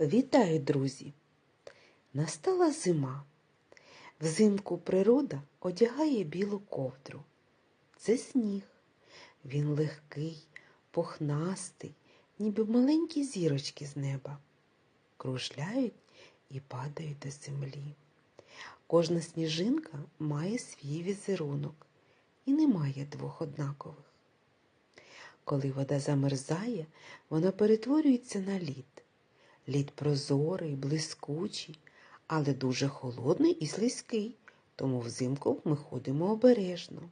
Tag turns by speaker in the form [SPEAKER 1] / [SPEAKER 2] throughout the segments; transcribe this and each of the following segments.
[SPEAKER 1] Вітаю, друзі! Настала зима. Взимку природа одягає білу ковдру. Це сніг. Він легкий, пухнастий, ніби маленькі зірочки з неба. Кружляють і падають до землі. Кожна сніжинка має свій візерунок і немає двох однакових. Коли вода замерзає, вона перетворюється на лід. Лід прозорий, блискучий, але дуже холодний і слизький, тому взимку ми ходимо обережно.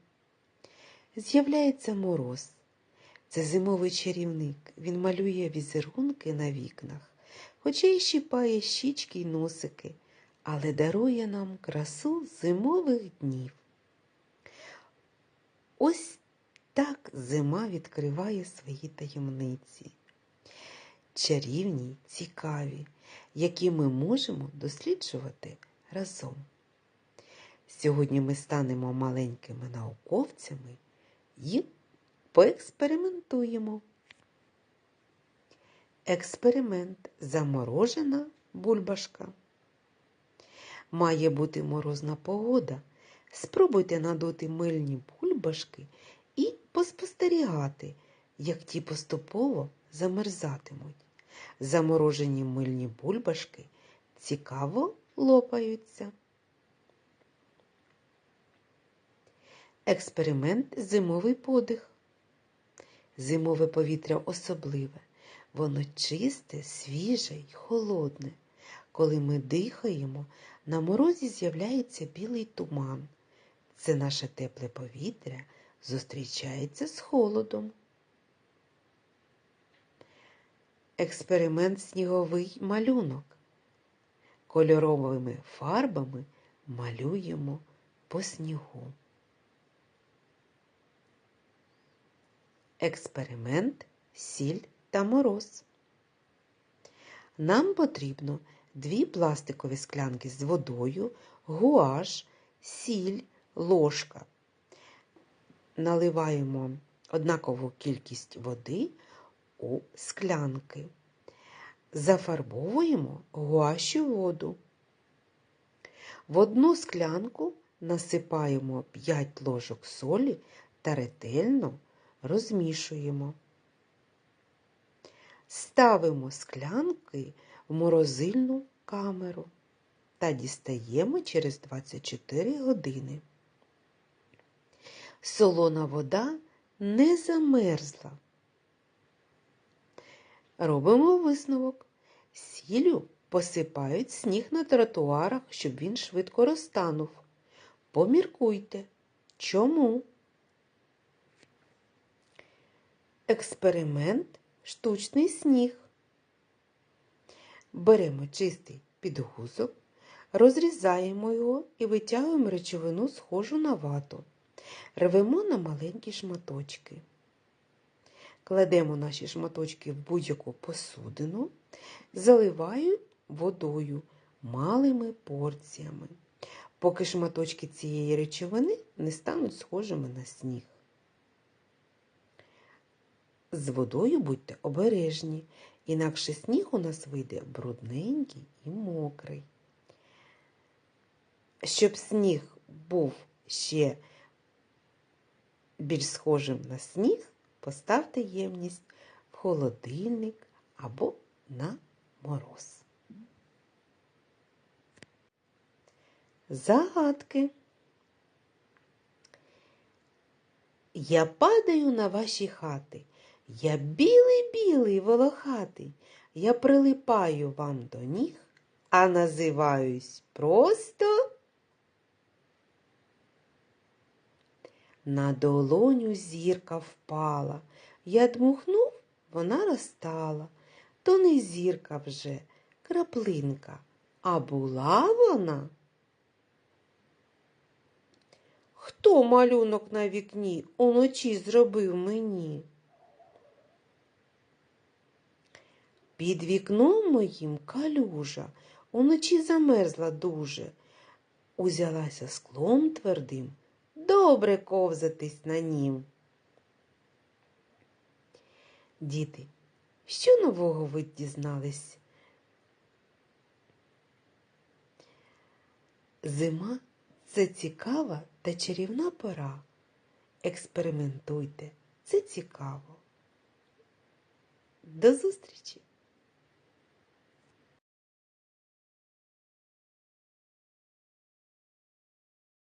[SPEAKER 1] З'являється мороз. Це зимовий чарівник. Він малює візерунки на вікнах, хоча й щіпає щічки й носики, але дарує нам красу зимових днів. Ось так зима відкриває свої таємниці чарівні, цікаві, які ми можемо досліджувати разом. Сьогодні ми станемо маленькими науковцями і поекспериментуємо. Експеримент заморожена бульбашка. Має бути морозна погода. Спробуйте надути мильні бульбашки і поспостерігати, як ті поступово замерзатимуть. Заморожені мильні бульбашки цікаво лопаються. Експеримент зимовий подих. Зимове повітря особливе. Воно чисте, свіже й холодне. Коли ми дихаємо, на морозі з'являється білий туман. Це наше тепле повітря зустрічається з холодом. Експеримент сніговий малюнок. Кольоровими фарбами малюємо по снігу. Експеримент сіль та мороз. Нам потрібно дві пластикові склянки з водою, гуаш, сіль, ложка. Наливаємо однакову кількість води у склянки. Зафарбовуємо гуашю воду. В одну склянку насипаємо 5 ложок солі та ретельно розмішуємо. Ставимо склянки в морозильну камеру та дістаємо через 24 години. Солона вода не замерзла. Робимо висновок. Сіллю посипають сніг на тротуарах, щоб він швидко розтанув. Поміркуйте. Чому? Експеримент штучний сніг. Беремо чистий підгузок, розрізаємо його і витягуємо речовину, схожу на вату. Рвемо на маленькі шматочки. Кладемо наші шматочки в будь-яку посудину, заливаю водою малими порціями, поки шматочки цієї речовини не стануть схожими на сніг. З водою будьте обережні, інакше сніг у нас вийде брудненький і мокрий. Щоб сніг був ще більш схожим на сніг, Поставте ємність в холодильник або на мороз. Загадки. Я падаю на ваші хати. Я білий-білий волохатий. Я прилипаю вам до ніг, а називаюсь просто. На долоню зірка впала. Я дмухнув, вона розтала. То не зірка вже, краплинка, а була вона. Хто малюнок на вікні уночі зробив мені? Під вікном моїм калюжа уночі замерзла дуже, узялася склом твердим добре ковзатись на нім. Діти, що нового ви дізнались? Зима це цікава та чарівна пора. Експериментуйте, це цікаво. До зустрічі!